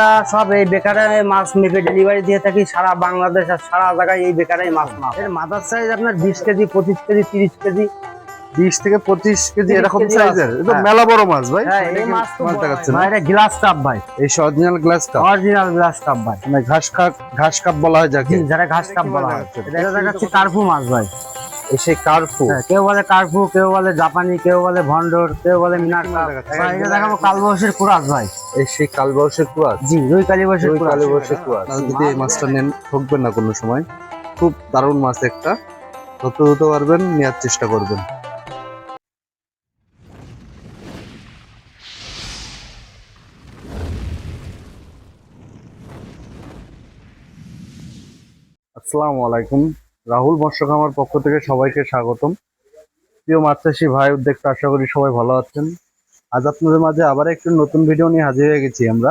আমরা সব এই বেকারে মাছ মেপে ডেলিভারি দিয়ে থাকি সারা বাংলাদেশ আর সারা জায়গায় এই বেকারে মাছ মাছ এর মাথার সাইজ আপনার বিশ কেজি পঁচিশ কেজি তিরিশ কেজি। বিশ থেকে পঁচিশ কেজি 30 এরকম সাইজের এটা হ্যাঁ। মেলা বড় মাছ ভাই। হ্যাঁ এটা মাছ তো মাছ বড় দেখাচ্ছে ভাই, না। এটা গ্লাস কাপ ভাই। এই original glass cup original glass cup ভাই। মানে ঘাস কাপ ঘাস কাপ বলা হয় যাকে। যারা ঘাস কাপ বলা হয়? এটা দেখাচ্ছে কার্পু মাছ ভাই। এই সেই কার্পু হ্যাঁ, কেউ বলে কার্পু কেউ বলে জাপানি কেউ বলে ভন্ডর কেউ বলে মিনার এটা দেখাবো কালবসের কুরাস ভাই। এই সেই কালবর্ষের কুয়াশ জি রুই কালীবসের ওই কুরাস। কালবর্ষের যদি এই মাছটা নেন ঠকবেন না কোনো সময়। খুব দারুণ মাছ একটা। যত দ্রুত পারবেন নেওয়ার চেষ্টা করবেন। আসসালামু আলাইকুম। রাহুল মৎস্য খামার পক্ষ থেকে সবাইকে স্বাগতম। প্রিয় মাছ চাষি ভাই উদ্যোক্তা, আশা করি সবাই ভালো আছেন। আজ আপনাদের মাঝে আবার একটি নতুন ভিডিও নিয়ে হাজির হয়ে গেছি আমরা।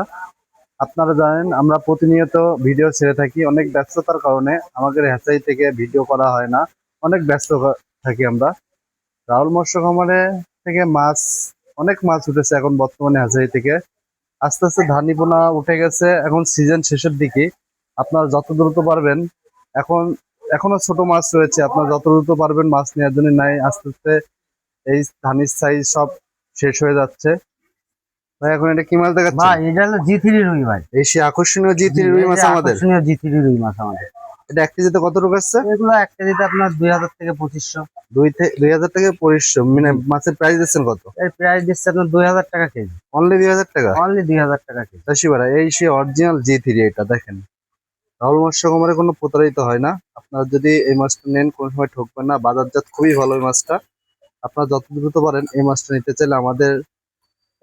আপনারা জানেন, আমরা প্রতিনিয়ত ভিডিও ছেড়ে থাকি, অনেক ব্যস্ততার কারণে আমাদের হ্যাচাই থেকে ভিডিও করা হয় না, অনেক ব্যস্ত থাকি আমরা। রাহুল মৎস্য থেকে মাছ, অনেক মাছ উঠেছে এখন বর্তমানে হ্যাচাই থেকে। আস্তে আস্তে ধানি পোনা উঠে গেছে, এখন সিজন শেষের দিকে। আপনারা যত দ্রুত পারবেন, এখন এখনও ছোট মাছ রয়েছে আপনারা যত দ্রুত পারবেন মাছ নেওয়ার জন্য নাই আস্তে আস্তে এই ধানির সাইজ সব শেষ হয়ে যাচ্ছে। ভাই এখন এটা কি মাছ দেখাচ্ছে ভাই এটা হলো জি থ্রি রুই ভাই এই সে আকর্ষণীয় জি রুই মাছ আমাদের। জি থ্রি রুই মাছ আমাদের। এটা এক কেজিতে কত টাকা আসছে? এগুলো এক কেজিতে আপনার দুই হাজার থেকে পঁচিশশো। দুই থেকে দুই হাজার টাকা পরিশ্রম মানে মাছের প্রাইস দিচ্ছেন কত? এর প্রাইস দিচ্ছে আপনার দুই হাজার টাকা কেজি। অনলি দুই হাজার টাকা? অনলি দুই হাজার টাকা কেজি। এই সে অরিজিনাল জি থ্রি এটা দেখেন। রাহুল মৎস্য কুমারে কোনো প্রতারিত হয় না। আপনারা যদি এই মাছটা নেন কোনো সময় ঠকবেন না। বাজারজাত খুবই ভালো এই মাছটা। আপনারা যত দ্রুত পারেন এই মাছটা নিতে চাইলে আমাদের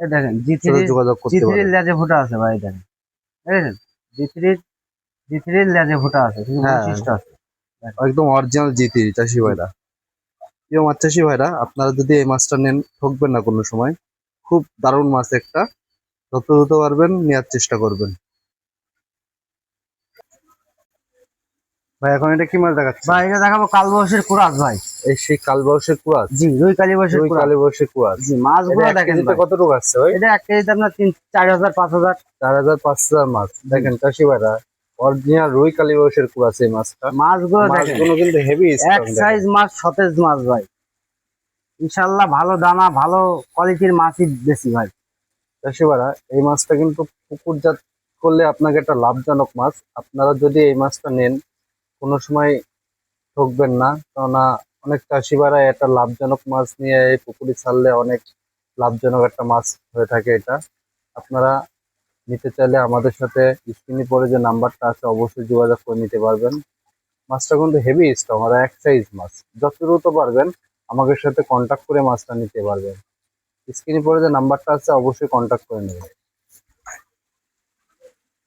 দেখেন যোগাযোগ করতে পারেন। লেজে ফুটা আছে ভাই দেখেন। দেখেন জি থ্রির লেজে ফুটা আছে হ্যাঁ। বৈশিষ্ট্য আছে। একদম অরিজিনাল চাষি ভাইরা। প্রিয় মাছ চাষি ভাইরা আপনারা যদি এই মাছটা নেন ঠকবেন না কোনো সময়। খুব দারুণ মাছ একটা। যত দ্রুত পারবেন নেওয়ার চেষ্টা করবেন। ভাই এখন এটা কি মাছ দেখাচ্ছে ভাই এটা দেখাবো কালবসের কুরাস ভাই। এই সেই কালবাউসের কুয়াশ জি রুই কালীবসের ওই কুরাস। কালীবর্ষের কুয়াশ জি মাছগুলো দেখেন। কত টাকা আসছে ভাই? এটা এক কেজিতে আপনার তিন চার হাজার পাঁচ হাজার। চার হাজার পাঁচ হাজার মাছ। দেখেন চাষি ভাইরা অরিজিনাল রুই কালীবর্ষের কুয়াশ এই মাছটা। মাছগুলো দেখেন। কিন্তু হেভি এক সাইজ মাছ সতেজ মাছ ভাই। ইনশাল্লাহ ভালো দানা ভালো কোয়ালিটির মাছই বেশি ভাই। চাষি ভাইরা এই মাছটা কিন্তু পুকুরজাত করলে আপনাকে একটা লাভজনক মাছ। আপনারা যদি এই মাছটা নেন কোনো সময় ঠকবেন না। কেননা অনেক চাষি ভাইরা একটা লাভজনক মাছ নিয়ে এই পুকুরে ছাড়লে অনেক লাভজনক একটা মাছ হয়ে থাকে এটা। আপনারা নিতে চাইলে আমাদের সাথে স্ক্রিনে পরে যে নাম্বারটা আছে অবশ্যই যোগাযোগ করে নিতে পারবেন। মাছটা কিন্তু হেভি স্ট্রং আর এক সাইজ মাছ। যত দ্রুত পারবেন আমাদের সাথে কন্ট্যাক্ট করে মাছটা নিতে পারবেন। স্ক্রিনে পরে যে নাম্বারটা আছে অবশ্যই কন্ট্যাক্ট করে নেবেন।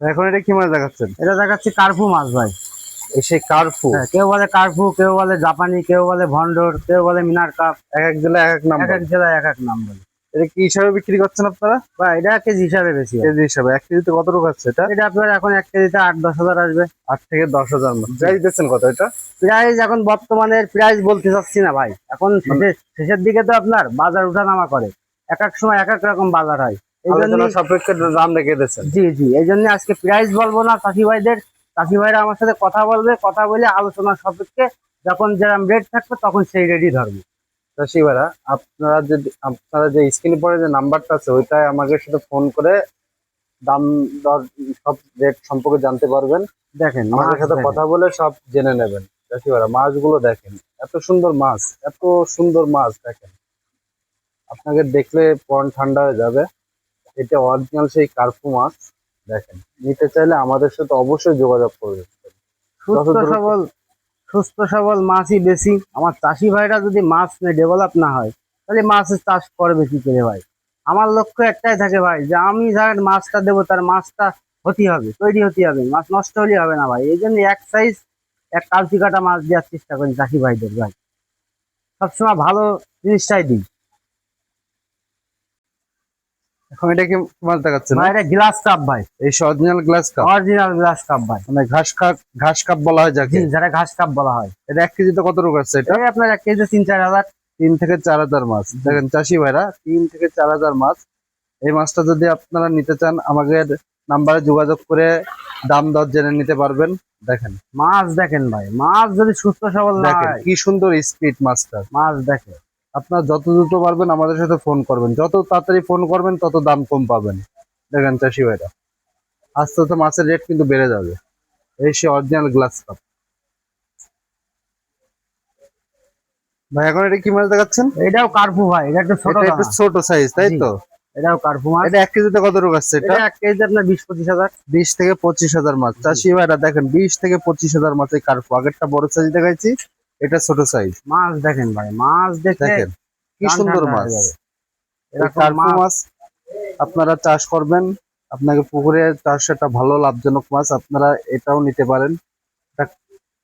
এখন এটা কি মাছ দেখাচ্ছেন? এটা দেখাচ্ছি কার্পু মাছ ভাই। সেই কার্পু হ্যাঁ, কেউ বলে কার্পু কেউ বলে জাপানি কেউ বলে ভন্ডর কেউ বলে মিনার কাপ এক এক জেলায় এক এক নাম এক এক জেলায় এক এক নাম বলে। এটা কি হিসাবে বিক্রি করছেন আপনারা? বা এটা কেজি হিসাবে বেশি কেজি হিসাবে। এক কেজিতে কত টাকা আছে এটা? এটা আপনার এখন এক কেজিতে আট দশ হাজার আসবে। আট থেকে দশ হাজার প্রাইস দিচ্ছেন কত এটা? প্রাইস এখন বর্তমানের প্রাইস বলতে চাচ্ছি না ভাই। এখন শেষের দিকে তো আপনার বাজার উঠানামা করে। এক এক সময় এক এক রকম বাজার হয়। এই জন্য সাপেক্ষে দাম রেখে দিচ্ছেন। জি জি এই জন্য আজকে প্রাইস বলব না চাষি ভাইদের। চাষি ভাইরা আমার সাথে কথা বলবে কথা বলে আলোচনা সাপেক্ষে যখন যেরকম রেট থাকবে তখন সেই রেটই ধরবে। চাষি ভাইরা আপনারা যদি আপনারা যে স্ক্রিনে পরে যে নাম্বারটা আছে ওইটাই আমাকে সাথে ফোন করে দাম দর সব রেট সম্পর্কে জানতে পারবেন। দেখেন আমাদের সাথে কথা বলে সব জেনে নেবেন। চাষি ভাইরা মাছগুলো দেখেন এত সুন্দর মাছ এত সুন্দর মাছ দেখেন। আপনাকে দেখলে পণ ঠান্ডা হয়ে যাবে। এটা অরিজিনাল সেই কার্পু মাছ। দেখেন নিতে চাইলে আমাদের সাথে অবশ্যই যোগাযোগ করবেন সুস্থ সবল সুস্থ সবল মাছই বেশি। আমার চাষি ভাইরা যদি মাছ নিয়ে ডেভেলপ না হয় তাহলে মাছের চাষ করবে কি করে ভাই? আমার লক্ষ্য একটাই থাকে ভাই যে আমি যার মাছটা দেবো তার মাছটা হতে হবে তৈরি হতে হবে মাছ নষ্ট হলে হবে না ভাই। এই জন্য এক সাইজ এক কালচি কাটা মাছ দেওয়ার চেষ্টা করি চাষি ভাইদের ভাই। সবসময় ভালো জিনিসটাই দিই। এখন এটা কি মাছ দেখাচ্ছে না? এটা গ্লাস কাপ ভাই। এই original glass cup original glass cup ভাই। মানে ঘাস কাপ ঘাস কাপ বলা হয় যাকে। যারা ঘাস কাপ বলা হয়। এটা এক কেজিতে কত টাকা আছে এটা? আপনার এক কেজি তিন চার হাজার। তিন থেকে চার হাজার মাছ। দেখেন চাষি ভাইরা তিন থেকে চার হাজার মাছ। এই মাছটা যদি আপনারা নিতে চান আমাদের নাম্বারে যোগাযোগ করে দাম দর জেনে নিতে পারবেন। দেখেন। মাছ দেখেন ভাই। মাছ যদি সুস্থ সবল দেখেন কি সুন্দর স্পিড মাছটা। মাছ দেখে আপনার যত দ্রুত পারবেন আমাদের সাথে ফোন করবেন। যত তাড়াতাড়ি ফোন করবেন তত দাম কম পাবেন। দেখেন চাষি ভাইরা আস্তে আস্তে মাছের রেট কিন্তু বেড়ে যাবে। এই সে অরিজিনাল গ্লাস কাপ ভাই এখন এটা কি মাছ দেখাচ্ছেন? এটাও কার্পু ভাই এটা একটু ছোট একটু ছোট সাইজ তাই তো? এটাও কার্পু মাছ। এটা এক কেজিতে কত রোগ আসছে এটা? এটা এক কেজি আপনার বিশ পঁচিশ হাজার। বিশ থেকে পঁচিশ হাজার মাছ। চাষি ভাইরা দেখেন বিশ থেকে পঁচিশ হাজার মাছের কার্পু। আগেরটা বড় সাইজ দেখাইছি এটা ছোট সাইজ মাছ দেখেন ভাই মাছ দেখেন কি সুন্দর মাছ। মাছ আপনারা চাষ করবেন আপনাকে পুকুরে চাষ একটা ভালো লাভজনক মাছ আপনারা এটাও নিতে পারেন।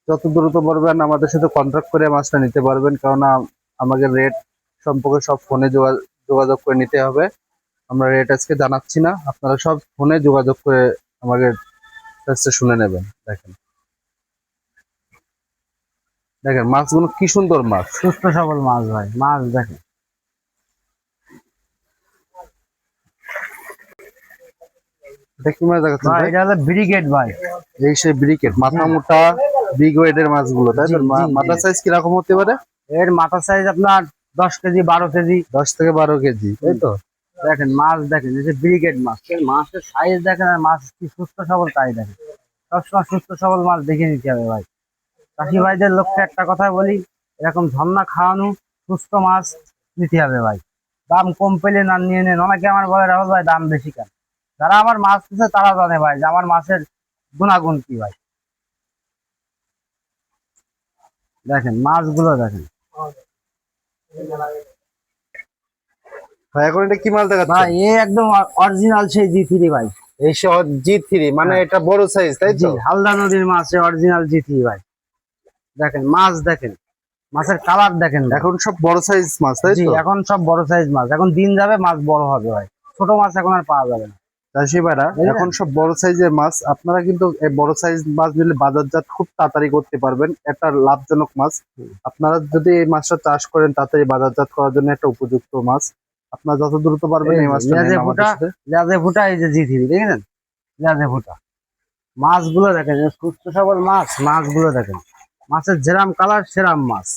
যত দ্রুত পারবেন আমাদের সাথে কন্ট্রাক্ট করে মাছটা নিতে পারবেন কারণ আমাদের রেট সম্পর্কে সব ফোনে যোগাযোগ করে নিতে হবে। আমরা রেট আজকে জানাচ্ছি না আপনারা সব ফোনে যোগাযোগ করে আমাদের কাছে শুনে নেবেন দেখেন। দেখেন মাছগুলো কি সুন্দর মাছ। সুস্থ সবল মাছ ভাই মাছ দেখেন। এটা মাছ দেখাচ্ছেন ভাই ভাই? এটা হলো ব্রিগেড ভাই। এই সেই ব্রিকেট মাথা মোটা মাছগুলো তাই তো। সাইজ হতে পারে? এর মাথা সাইজ আপনার দশ কেজি বারো কেজি। দশ থেকে বারো কেজি তাই তো? দেখেন মাছ দেখেন এই যে ব্রিগেড মাছ। মাছের সাইজ দেখেন আর মাছ কি সুস্থ সবল তাই দেখেন। সবসময় সুস্থ সবল মাছ দেখে নিতে হবে ভাই। চাষি ভাইদের লক্ষ্যে একটা কথা বলি এরকম ঝর্ণা খাওয়ানো সুস্থ মাছ নিতে হবে ভাই। দাম কম পেলে না নিয়ে নেন। অনেকে আমার বলে রাহুল ভাই দাম বেশি কেন? যারা আমার মাছ দিচ্ছে তারা জানে ভাই যে আমার মাছের গুণাগুণ কি ভাই। দেখেন মাছগুলো দেখেন। ভাই এখন এটা কি মাছ দেখাচ্ছে? ভাই এ একদম অরিজিনাল সেই জি থ্রি ভাই। এই সে জি থ্রি মানে হ্যাঁ। এটা বড় সাইজ তাই তো? হালদা নদীর মাছ অরিজিনাল জি থ্রি ভাই। দেখেন মাছ দেখেন মাছের কালার দেখেন। এখন সব বড় সাইজ মাছ তাই তো? এখন সব বড় সাইজ মাছ। এখন দিন যাবে মাছ বড় হবে ভাই। ছোট মাছ এখন আর পাওয়া যাবে না। এখন সব বড় সাইজের মাছ আপনারা কিন্তু বড় সাইজ মাছ নিলে বাজারজাত খুব তাড়াতাড়ি করতে পারবেন। একটা লাভজনক মাছ। আপনারা যদি এই মাছটা চাষ করেন তাড়াতাড়ি বাজারজাত করার জন্য একটা উপযুক্ত মাছ। আপনারা যত দ্রুত পারবেন এই মাছটা লেজে ফুটা। লেজে ফুটা এই যে জি থ্রি দেখেছেন? লেজে ফুটা মাছগুলো দেখেন সুস্থ সবল মাছ মাছগুলো দেখেন। মাছের যেরাম কালার সেরাম মাছ।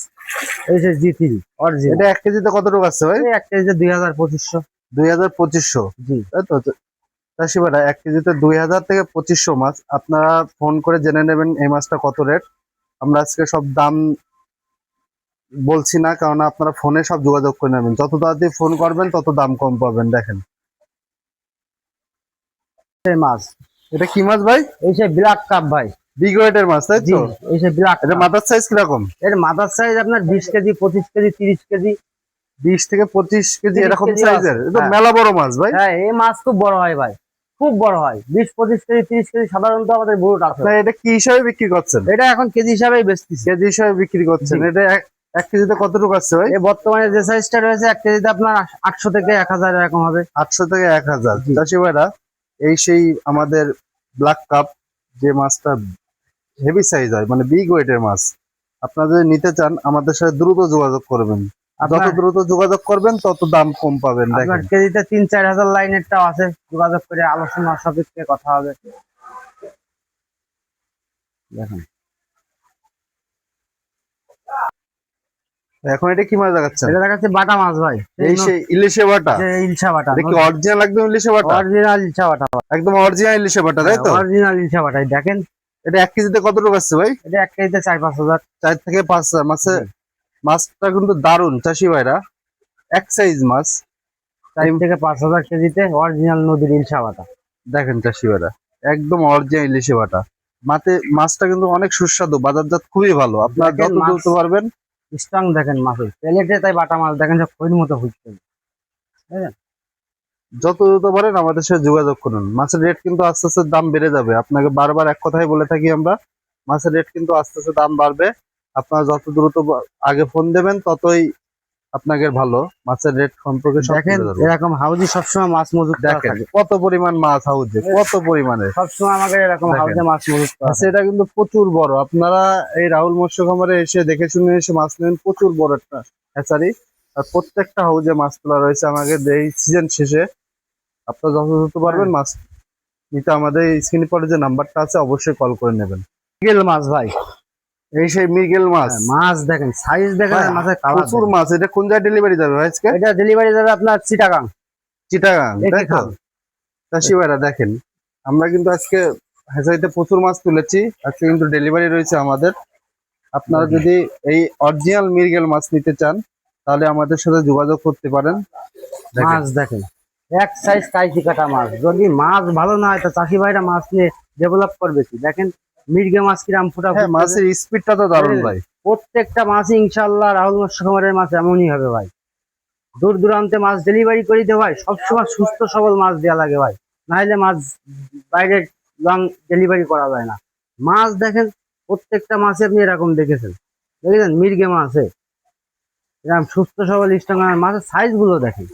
এই যে জি থ্রি অরিজিনাল এটা এক কেজিতে কত টাকা আছে ভাই? এক কেজি দুই হাজার পঁচিশশো। দুই হাজার পঁচিশশো? জি। তাই তো চাষি এক কেজিতে দুই হাজার থেকে পঁচিশশো মাছ। আপনারা ফোন করে জেনে নেবেন এই মাছটা কত রেট। আমরা আজকে সব দাম বলছি না কারণ আপনারা ফোনে সব যোগাযোগ করে নেবেন। যত তাড়াতাড়ি ফোন করবেন তত দাম কম পাবেন দেখেন। এই মাছ। এটা কি মাছ ভাই? এই যে ব্ল্যাক কাপ ভাই। বিগ ওয়েটের মাছ তাই তো? এই যে ব্ল্যাক এটা মাথার সাইজ কীরকম? এর মাথার সাইজ আপনার বিশ কেজি পঁচিশ কেজি তিরিশ কেজি। বিশ থেকে পঁচিশ কেজি এরকম সাইজের এটা হ্যাঁ। মেলা বড় মাছ ভাই। হ্যাঁ এই মাছ খুব বড় হয় ভাই। খুব বড় হয়। বিশ পঁচিশ কেজি তিরিশ কেজি সাধারণত আমাদের বুড়োটা আছে এটা কি হিসাবে বিক্রি করছেন? এটা এখন কেজি হিসাবেই বেচতেছে। কেজি হিসাবে বিক্রি করছেন। এটা এক- কেজিতে কতটুকু আছে ভাই? বর্তমানে যে সাইজটা রয়েছে এক কেজিতে আপনার আটশো থেকে এক হাজার এরকম হবে। আটশো থেকে এক হাজার। চাষি ভাইরা এই সেই আমাদের ব্ল্যাক কাপ যে মাছটা হেভি সাইজ হয় মানে বিগ ওয়েটের মাছ। আপনারা যদি নিতে চান আমাদের সাথে দ্রুত যোগাযোগ করবেন। যত দ্রুত যোগাযোগ করবেন তত দাম কম পাবেন দেখেন। কেজিতে তিন চার হাজার লাইনেরটাও আছে যোগাযোগ করে আলোচনা সাপেক্ষে কথা হবে। দেখেন। এখন এটা কি মাছ দেখাচ্ছেন? এটা দেখাচ্ছে বাটা মাছ ভাই। এই সেই ইলিশে বাটা। ইলশা বাটা কি অরিজিনাল একদম ইলিশে বাটা? অরিজিনাল ইলশা বাটা। একদম অরিজিনাল ইলিশে বাটা তাই তো? অরিজিনাল ইলশা বাটাই দেখেন। এটা এক কেজিতে কতটুকু আছে ভাই? এটা এক কেজিতে চার পাঁচ হাজার। চার থেকে পাঁচ হাজার। মাছে মাছটা কিন্তু দারুণ চাষি ভাইরা। এক সাইজ মাছ। চার থেকে পাঁচ হাজার কেজিতে অরিজিনাল নদীর ইলশা বাটা দেখেন চাষি ভাইরা একদম অরিজিনাল ইলিশে বাটা মাতে মাছটা কিন্তু অনেক সুস্বাদু বাজারজাত খুবই ভালো। আপনারা দেখেন যত। দ্রুত পারবেন। স্ট্রং দেখেন মাছের। প্লেটে তাই বাটা মাছ দেখেন যে খৈর মতো ফুটছে। যত দ্রুত পারেন আমাদের সাথে যোগাযোগ করুন। মাছের রেট কিন্তু আস্তে আস্তে দাম বেড়ে যাবে। আপনাকে বারবার এক কথাই বলে থাকি আমরা মাছের রেট কিন্তু আস্তে আস্তে দাম বাড়বে। আপনারা যত দ্রুত আগে ফোন দেবেন ততই আপনাকে ভালো মাছের রেট সম্পর্কে দেখেন এরকম হাউজি সবসময় মাছ করা দেখেন। কত পরিমাণ মাছ হাউজে কত পরিমাণে। সবসময় আমাকে এরকম হাউজে মাছ আচ্ছা এটা কিন্তু প্রচুর বড়। আপনারা এই রাহুল মৎস্য খামারে এসে দেখে শুনে এসে মাছ নেন প্রচুর বড় একটা হ্যাচারি আর প্রত্যেকটা হাউজে মাছ তোলা রয়েছে। আমাকে এই সিজন শেষে। আপনারা দ্রুত পারবেন মাছ নিতে। আমাদের স্ক্রিনে পরে যে নাম্বারটা আছে অবশ্যই কল করে নেবেন। মৃগেল মাছ ভাই। এই সেই মৃগেল মাছ। হ্যাঁ, মাছ দেখেন সাইজ দেখেন মাছের কালার প্রচুর মাছ। এটা কোন জায়গায় ডেলিভারি যাবে ভাই আজকে? এটা ডেলিভারি যাবে আপনার চিটাগাং। চিটাগাং দেখে তাই চাষি ভাইরা দেখেন। আমরা কিন্তু আজকে হেসাইতে প্রচুর মাছ তুলেছি। আজকে কিন্তু ডেলিভারি রয়েছে আমাদের। আপনারা যদি এই অরিজিনাল মিরগেল মাছ নিতে চান তাহলে আমাদের সাথে যোগাযোগ করতে পারেন। মাছ দেখেন। এক সাইজ কাইচি কাটা মাছ। যদি মাছ ভালো না হয় তো চাষি ভাইরা মাছ নিয়ে ডেভেলপ করবে কি? দেখেন মির্গে মাছ কিরাম ফুটা হ্যাঁ মাছের স্পিডটা তো দারুণ ভাই। প্রত্যেকটা মাছ ইনশাল্লাহ রাহুল মৎস্য খামারের মাছ এমনই হবে ভাই। দূর দূরান্তে মাছ ডেলিভারি করে দিতে ভাই সবসময় সুস্থ সবল মাছ দেওয়া লাগে ভাই। নাহলে মাছ বাইরে লং ডেলিভারি করা যায় না। মাছ দেখেন প্রত্যেকটা মাছে আপনি এরকম দেখেছেন। দেখেছেন? মির্গে মাছে এরকম সুস্থ সবল স্ট্রং মাছের সাইজগুলো দেখেন।